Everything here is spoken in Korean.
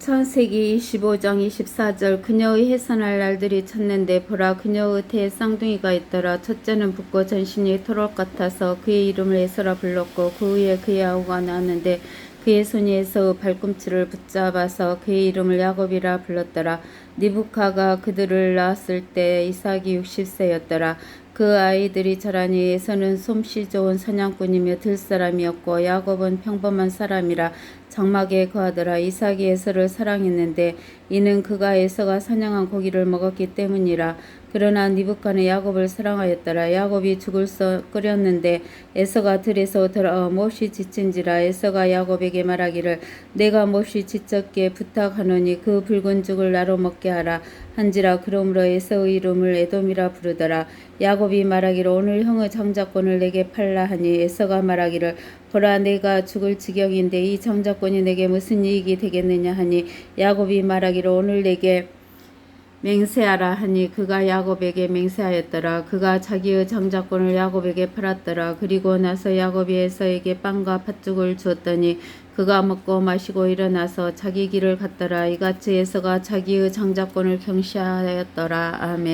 창세기 25장 24절 그녀의 해산할 날들이 찼는데 보라 그녀의 태에 쌍둥이가 있더라. 첫째는 붓고 전신이 토록 같아서 그의 이름을 에서라 불렀고 그 후에 그의 아우가 나왔는데 그의 손이 에서의 발꿈치를 붙잡아서 그의 이름을 야곱이라 불렀더라. 니부카가 그들을 낳았을 때 이삭이 60세였더라 그 아이들이 자라니 에서는 솜씨 좋은 사냥꾼이며 들사람이었고 야곱은 평범한 사람이라 장막에 거하더라. 이삭이 에서를 사랑했는데 이는 그가 에서가 사냥한 고기를 먹었기 때문이라. 그러나 니부카는 야곱을 사랑하였더라. 야곱이 죽을 서 끓였는데 에서가 들에서 들어 몹시 지친지라 에서가 야곱에게 말하기를 내가 몹시 지쳤기에 부탁하노니 그 붉은 죽을 나로 먹게 하라. 한지라 그러므로 에서의 이름을 에돔이라 부르더라 야곱이 말하기를 오늘 형의 장자권을 내게 팔라 하니 에서가 말하기를 보라 내가 죽을 지경인데 이 장자권이 내게 무슨 이익이 되겠느냐 하니 야곱이 말하기를 오늘 내게 맹세하라 하니 그가 야곱에게 맹세하였더라. 그가 자기의 장자권을 야곱에게 팔았더라. 그리고 나서 야곱이 에서에게 빵과 팥죽을 주었더니 그가 먹고 마시고 일어나서 자기 길을 갔더라. 이같이 에서가 자기의 장자권을 경시하였더라. 아멘.